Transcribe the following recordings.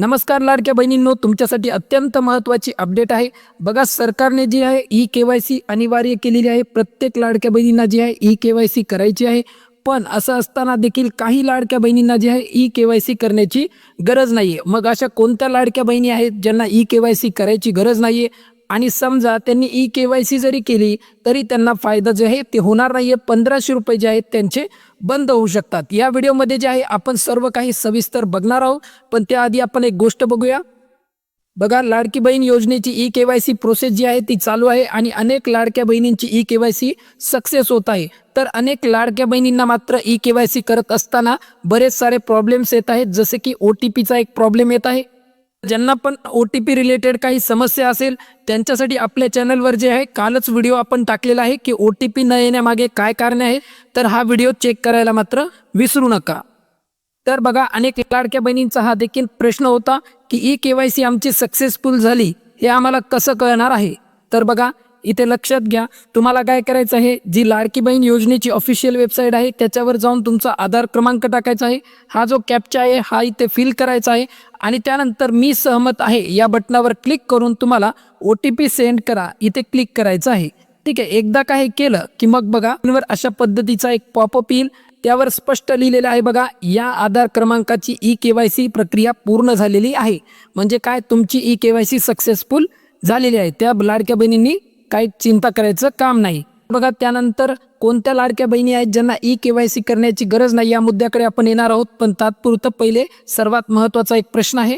नमस्कार लाडक्या बहिणींनो तुमच्यासाठी अत्यंत महत्त्वाची अपडेट आहे. बघा सरकारने जी आहे ई के वाय सी अनिवार्य केलेली आहे. प्रत्येक लाडक्या बहिणींना जी आहे ई के वाय सी करायची आहे. पण असं असताना देखील काही लाडक्या बहिणींना जी आहे ई के वाय सी करण्याची गरज नाही आहे मग अशा कोणत्या लाडक्या बहिणी आहेत ज्यांना ई के वाय सी करायची गरज नाही आहे आणि समजा त्यांनी ई के वाय सी जरी केली तरी त्यांना फायदा जे आहे ते होणार नाही आहे पंधराशे रुपये जे आहेत त्यांचे बंद होऊ शकतात. या व्हिडिओमध्ये जे आहे आपण सर्व काही सविस्तर बघणार आहोत. पण त्याआधी आपण एक गोष्ट बघूया. बघा लाडकी बहीण योजनेची E K Y C process जी आहे ती चालू आहे आणि अनेक लाडक्या बहिणींची E K Y C success होत आहे. तर अनेक लाडक्या बहिणींना मात्र ई के वाय सी करत असताना बरेच सारे प्रॉब्लेम्स येत आहेत. जसे की ओ टी पीचा एक प्रॉब्लेम येत आहे. ज्यांना पण ओ टी पी रिलेटेड काही समस्या असेल त्यांच्यासाठी आपल्या चॅनलवर जे आहे कालच व्हिडिओ आपण टाकलेला आहे की ओ टी पी न येण्यामागे काय कारण आहे तर हा व्हिडिओ चेक करायला मात्र विसरू नका. तर बघा अनेक लाडक्या बहिणींचा हा देखील प्रश्न होता की ई के वाय सी आमची सक्सेसफुल झाली हे आम्हाला कसं कळणार आहे? तर बघा इथे लक्षात घ्या. तुम्हाला काय करायचं आहे? जी लाडकी बहीण योजनेची ऑफिशियल वेबसाईट आहे त्याच्यावर जाऊन तुमचा आधार क्रमांक टाकायचा आहे. हा जो कॅपचा आहे हा इथे फिल करायचा आहे. आणि त्यानंतर मी सहमत आहे या बटनावर क्लिक करून तुम्हाला ओ टी पी सेंड करा. इथे क्लिक करायचं आहे. ठीक आहे एकदा काय केलं की मग बघावर अशा पद्धतीचा एक पॉपअप येईल. त्यावर स्पष्ट लिहिलेलं आहे बघा या आधार क्रमांकाची ई के वाय सी प्रक्रिया पूर्ण झालेली आहे. म्हणजे काय? तुमची E K Y C successful झालेली आहे. त्या लाडक्या बहिणींनी काही चिंता करायचं काम नाही. बघा त्यानंतर कोणत्या लाडक्या बहिणी आहेत ज्यांना ई के वाय सी करण्याची गरज नाही या मुद्द्याकडे आपण येणार आहोत. पण तात्पुरतं पहिले सर्वात महत्त्वाचा एक प्रश्न आहे.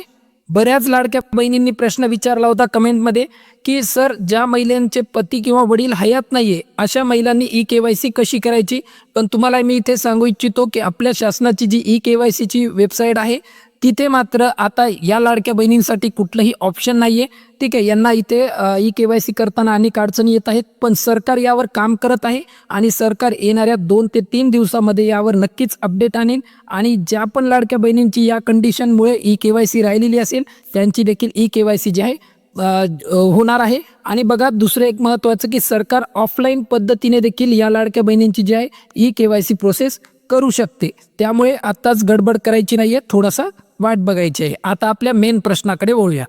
बऱ्याच लाडक्या बहिणींनी प्रश्न विचारला होता कमेंटमध्ये की सर ज्या महिलांचे पती किंवा वडील हयात नाहीये अशा महिलांनी ई के वाय सी कशी करायची? पण तुम्हाला मी इथे सांगू इच्छितो की आपल्या शासनाची जी ई के वाय सीची वेबसाईट आहे तिथे मात्र आता या लाडक्या बहिणींसाठी कुठलंही ऑप्शन नाही आहे ठीक आहे यांना इथे ई के वाय सी करताना अनेक अडचणी येत आहेत पण सरकार यावर काम करत आहे आणि सरकार येणाऱ्या दोन ते तीन दिवसामध्ये यावर नक्कीच अपडेट आणेल आणि ज्या पण लाडक्या बहिणींची या कंडिशनमुळे ई के वाय सी राहिलेली असेल त्यांची देखील ई के वाय सी जी आहे होणार आहे. आणि बघा दुसरं एक महत्त्वाचं की सरकार ऑफलाईन पद्धतीने देखील या लाडक्या बहिणींची जी आहे E K Y C process करू शकते. त्यामुळे आत्ताच गडबड करायची नाही आहे थोडासा वाट बघायची आहे. आता आपल्या मेन प्रश्नाकडे वळूया.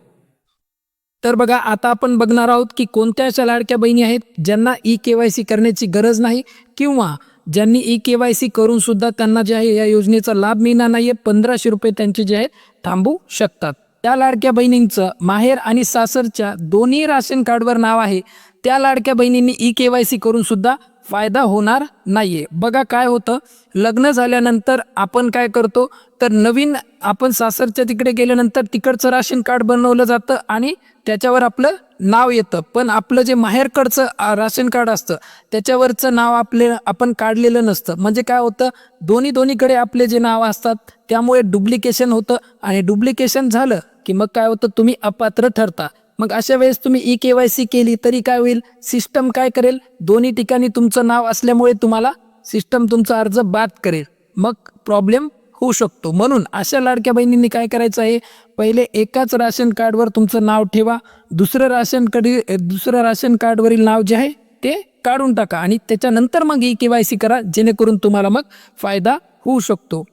तर बघा आता आपण बघणार आहोत की कोणत्या अशा लाडक्या बहिणी आहेत ज्यांना ई के वाय सी करण्याची गरज नाही किंवा ज्यांनी ई के वाय सी करून सुद्धा त्यांना जे आहे या योजनेचा लाभ मिळणार नाहीये. पंधराशे रुपये त्यांचे जे आहेत थांबू शकतात. त्या लाडक्या बहिणींचं माहेर आणि सासरच्या दोन्ही राशन कार्डवर नाव आहे. त्या लाडक्या बहिणींनी ई के वाय सी करून सुद्धा फायदा होणार नाहीये. बघा काय होतं. लग्न झाल्यानंतर आपण काय करतो? तर नवीन आपण सासरच्या तिकडे गेल्यानंतर तिकडचं राशन कार्ड बनवलं जातं आणि त्याच्यावर आपलं नाव येतं. पण आपलं जे माहेरकडचं राशन कार्ड असतं त्याच्यावरचं नाव आपले आपण काढलेलं नसतं. म्हणजे काय होतं? दोन्ही दोन्हीकडे आपले जे नाव असतात त्यामुळे डुप्लिकेशन होतं आणि डुप्लिकेशन झालं की मग काय होतं? तुम्ही अपात्र ठरता. मग अशा वेळेस तुम्ही ई के वाय सी केली तरी काय होईल? सिस्टम काय करेल? दोन्ही ठिकाणी तुमचं नाव असल्यामुळे तुम्हाला सिस्टम तुमचा अर्ज बाद करेल. मग प्रॉब्लेम होऊ शकतो. म्हणून अशा लाडक्या बहिणींनी काय करायचं आहे? पहिले एकाच राशन कार्डवर तुमचं नाव ठेवा. दुसरं राशनकडे दुसरं राशन कार्डवरील नाव जे आहे ते काढून टाका आणि त्याच्यानंतर मग ई के वाय सी करा जेणेकरून तुम्हाला मग फायदा होऊ शकतो.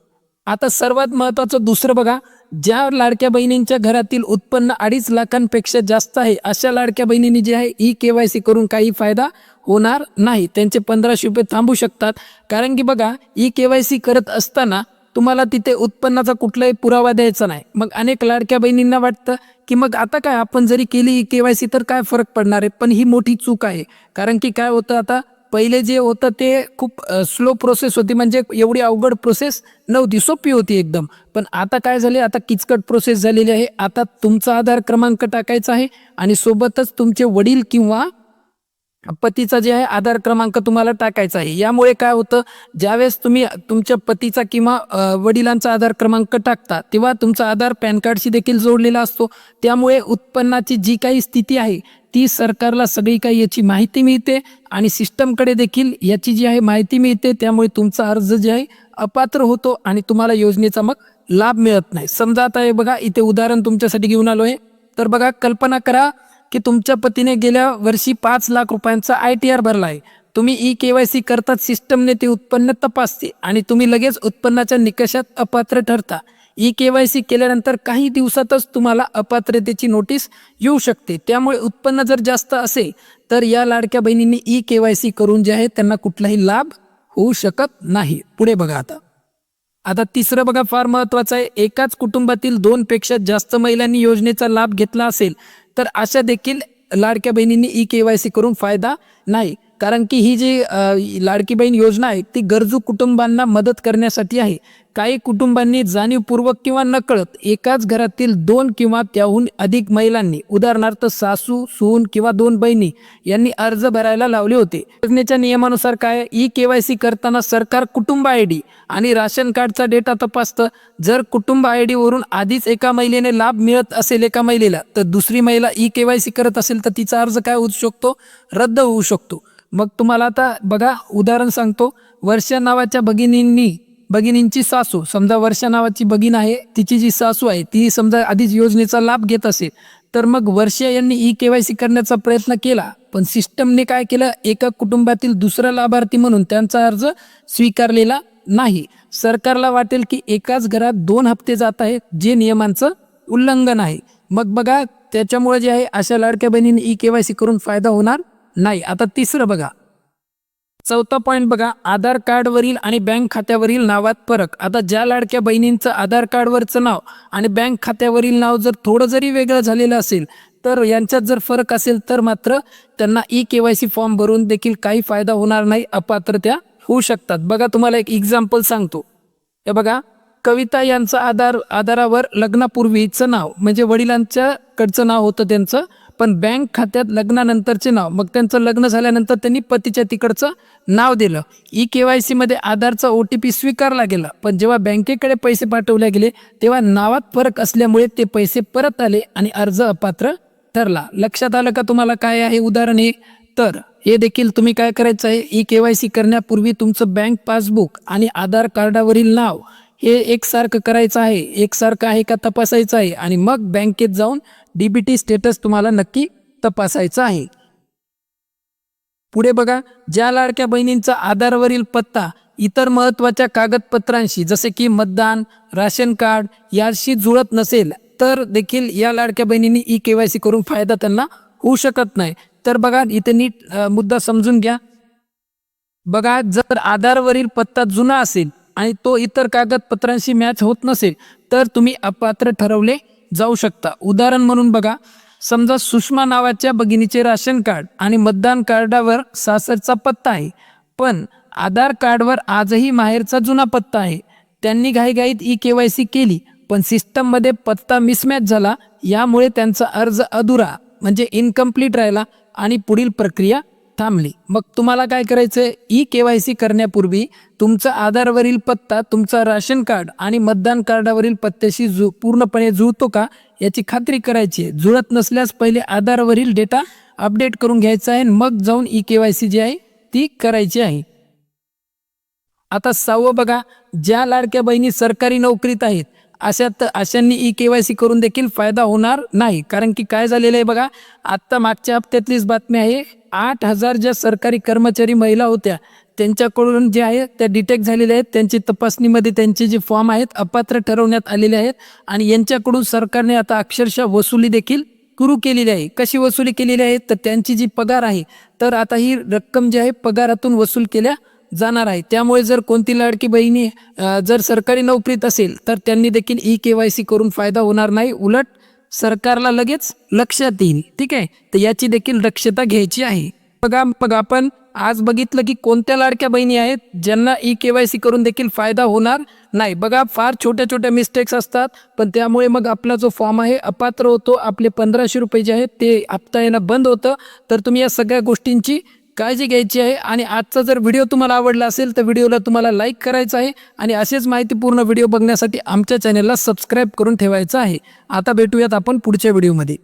आता सर्वात महत्त्वाचं दुसरं बघा. ज्या लाडक्या बहिणींच्या घरातील उत्पन्न अडीच लाखांपेक्षा जास्त आहे अशा लाडक्या बहिणींनी जे आहे ई के वाय सी करून काही फायदा होणार नाही. त्यांचे पंधराशे रुपये थांबू शकतात. कारण की बघा ई के वाय सी करत असताना तुम्हाला तिथे उत्पन्नाचा कुठलाही पुरावा द्यायचा नाही. मग अनेक लाडक्या बहिणींना वाटतं की मग आता काय आपण जरी केली के वाय सी तर काय फरक पडणार आहे? पण ही मोठी चूक आहे. कारण की काय होतं आता पहिले जे होतं ते खूप स्लो प्रोसेस होती. म्हणजे एवढी अवघड प्रोसेस नव्हती. सोपी होती एकदम. पण आता काय झाले आता किचकट प्रोसेस झालेली आहे. आता तुमचा आधार क्रमांक टाकायचा आहे आणि सोबतच तुमचे वडील किंवा पतीचा जे आहे आधार क्रमांक तुम्हाला टाकायचा आहे. यामुळे काय होतं ज्यावेळेस तुम्ही तुमच्या पतीचा किंवा वडिलांचा आधार क्रमांक टाकता तेव्हा तुमचा आधार पॅन कार्डशी देखील जोडलेला असतो. त्यामुळे उत्पन्नाची जी काही स्थिती आहे ती सरकारला सगळी काही याची माहिती मिळते आणि सिस्टमकडे देखील याची जी आहे माहिती मिळते. त्यामुळे तुमचा अर्ज जे आहे अपात्र होतो आणि तुम्हाला योजनेचा मग लाभ मिळत नाही. समजा आता हे बघा इथे उदाहरण तुमच्यासाठी घेऊन आलो आहे. तर बघा कल्पना करा की तुमच्या पतीने गेल्या वर्षी पाच लाख रुपयांचा आय टी आर भरला आहे तुम्ही ई के वाय सी करतात सिस्टमने ते उत्पन्न तपासते आणि तुम्ही लगेच उत्पन्नाच्या निकषात अपात्र ठरता. ई के वाय सी केल्यानंतर काही दिवसातच तुम्हाला अपात्रतेची नोटीस येऊ शकते. त्यामुळे उत्पन्न जर जास्त असेल तर या लाडक्या बहिणींनी ई के वाय सी करून जे आहे त्यांना कुठलाही लाभ होऊ शकत नाही. पुढे बघा आता. आता तिसरं बघा फार महत्वाचं आहे. एकाच कुटुंबातील दोनपेक्षा जास्त महिलांनी योजनेचा लाभ घेतला असेल तर अशा देखील लाडक्या बहिणींनी ई के वाय सी करून फायदा नाही. कारण की ही जी लाडकी बहीण योजना आहे ती गरजू कुटुंबांना मदत करण्यासाठी आहे. काही कुटुंबांनी जाणीवपूर्वक किंवा नकळत एकाच घरातील दोन किंवा त्याहून अधिक महिलांनी उदाहरणार्थ सासू सून किंवा दोन बहिणी यांनी अर्ज भरायला लावले होते. योजनेच्या नियमानुसार काय ई के वाय सी करताना सरकार कुटुंब आय डी आणि राशन कार्डचा डेटा तपासतं. जर कुटुंब आय वरून आधीच एका महिलेने लाभ मिळत असेल एका महिलेला तर दुसरी महिला ई के वाय सी करत असेल तर तिचा अर्ज काय होऊ शकतो? रद्द होऊ शकतो. मग तुम्हाला आता बघा उदाहरण सांगतो. वर्षा नावाच्या भगिनींनी भगिनींची सासू समजा वर्षा नावाची भगिन आहे तिची जी सासू आहे ती समजा आधीच योजनेचा लाभ घेत असेल तर मग वर्षा यांनी ई के वाय सी करण्याचा प्रयत्न केला पण सिस्टमने काय केलं एका कुटुंबातील दुसरा लाभार्थी म्हणून त्यांचा अर्ज स्वीकारलेला नाही. सरकारला वाटेल की एकाच घरात दोन हप्ते जात आहेत जे नियमांचं उल्लंघन आहे. मग बघा त्याच्यामुळे जे आहे अशा लाडक्या बहिणींनी ई के वाय सी करून फायदा होणार नाही आता तिसरं बघा. चौथा पॉईंट बघा आधार कार्डवरील आणि बँक खात्यावरील नावात फरक. आता ज्या लाडक्या बहिणींचं आधार कार्डवरचं नाव आणि बँक खात्यावरील नाव जर थोडं जरी वेगळं झालेलं असेल तर यांच्यात जर फरक असेल तर मात्र त्यांना E K Y C form भरून देखील काही फायदा होणार नाही अपात्रत्या होऊ शकतात. बघा तुम्हाला एक एक्झाम्पल सांगतो. हे बघा कविता यांचं आधार आधारावर लग्नापूर्वीचं नाव म्हणजे वडिलांच्याकडचं नाव होतं त्यांचं पण बँक खात्यात लग्नानंतरचे नाव मग त्यांचं लग्न झाल्यानंतर त्यांनी पतीच्या तिकडचं नाव दिलं. ई के वाय सीमध्ये आधारचा ओ टी पी स्वीकारला गेला पण जेव्हा बँकेकडे पैसे पाठवले गेले तेव्हा नावात फरक असल्यामुळे ते पैसे परत आले आणि अर्ज अपात्र ठरला. लक्षात आलं का तुम्हाला काय आहे उदाहरण हे? तर हे देखील तुम्ही काय करायचं आहे? ई के वाय सी करण्यापूर्वी तुमचं बँक पासबुक आणि आधार कार्डावरील नाव हे एकसारखं करायचं आहे. एकसारखं आहे का तपासायचं आहे? आणि मग बँकेत जाऊन डीबीटी स्टेटस तुम्हाला नक्की तपासायचं आहे. पुढे बघा ज्या लाडक्या बहिणींचा आधारवरील पत्ता इतर महत्त्वाच्या कागदपत्रांशी जसे की मतदान राशन कार्ड याशी जुळत नसेल तर देखील या लाडक्या बहिणींनी ई के वाय सी करून फायदा त्यांना होऊ शकत नाही. तर बघा इथे नीट मुद्दा समजून घ्या. बघा जर आधारवरील पत्ता जुना असेल आणि तो इतर कागदपत्रांशी मॅच होत नसेल तर तुम्ही अपात्र ठरवले जाऊ शकता. उदाहरण म्हणून बघा. समजा सुषमा नावाच्या भगिनीचे राशन कार्ड आणि मतदान कार्डावर सासरचा पत्ता आहे. पण आधार कार्डवर आजही माहेरचा जुना पत्ता आहे. त्यांनी घाईघाईत ई के वाय सी केली पण सिस्टममध्ये पत्ता मिसमॅच झाला. यामुळे त्यांचा अर्ज अधुरा म्हणजे इनकम्प्लीट राहिला आणि पुढील प्रक्रिया थांबली. मग तुम्हाला काय करायचं आहे ई के वाय सी करण्यापूर्वी तुमचा आधारवरील पत्ता तुमचा राशन कार्ड आणि मतदान कार्डावरील पत्त्याशी जु पूर्णपणे जुळतो का? याची खात्री करायची आहे. जुळत नसल्यास पहिले आधारवरील डेटा अपडेट करून घ्यायचा आहे आणि मग जाऊन ई के वाय सी जी आहे ती करायची आहे. आता सहावं बघा. ज्या लाडक्या बहिणी सरकारी नोकरीत आहेत अशात अशांनी ई के वाय सी करून देखील फायदा होणार नाही. कारण की काय झालेलं आहे बघा. आत्ता मागच्या हप्त्यातलीच बातमी आहे. आठ हजार ज्या सरकारी कर्मचारी महिला होत्या त्यांच्याकडून जे आहे त्या डिटेक्ट झालेल्या आहेत. त्यांची तपासणीमध्ये त्यांचे जे फॉर्म आहेत अपात्र ठरवण्यात आलेले आहेत. आणि यांच्याकडून सरकारने आता अक्षरशः वसुली देखील सुरू केलेली आहे. कशी वसुली केलेली आहे? तर त्यांची जी पगार आहे तर आता ही रक्कम जी आहे पगारातून वसूल केल्या जाणार आहे. त्यामुळे जर कोणती लाडकी बहिणी जर सरकारी नोकरीत असेल तर त्यांनी देखील ई के वाय सी करून फायदा होणार नाही. उलट सरकारला लगेच लक्षात येईल ठीक आहे? तर याची देखील दक्षता घ्यायची आहे. बघा बघा आपण आज बघितलं की कोणत्या लाडक्या बहिणी आहेत ज्यांना ई के वाय सी करून देखील फायदा होणार नाही. बघा फार छोट्या छोट्या मिस्टेक्स असतात पण त्यामुळे मग आपला जो फॉर्म आहे अपात्र होतो. आपले पंधराशे रुपये जे आहेत ते हप्ता येणं बंद होतं. तर तुम्ही या सगळ्या गोष्टींची काळजी घ्यायची आहे. आणि आजचा जर व्हिडिओ तुम्हाला आवडला असेल तर व्हिडिओला तुम्हाला लाईक करायचं आहे. आणि असेच माहितीपूर्ण व्हिडिओ बघण्यासाठी आमच्या चॅनलला सबस्क्राईब करून ठेवायचं आहे. आता भेटूयात आपण पुढच्या व्हिडिओमध्ये.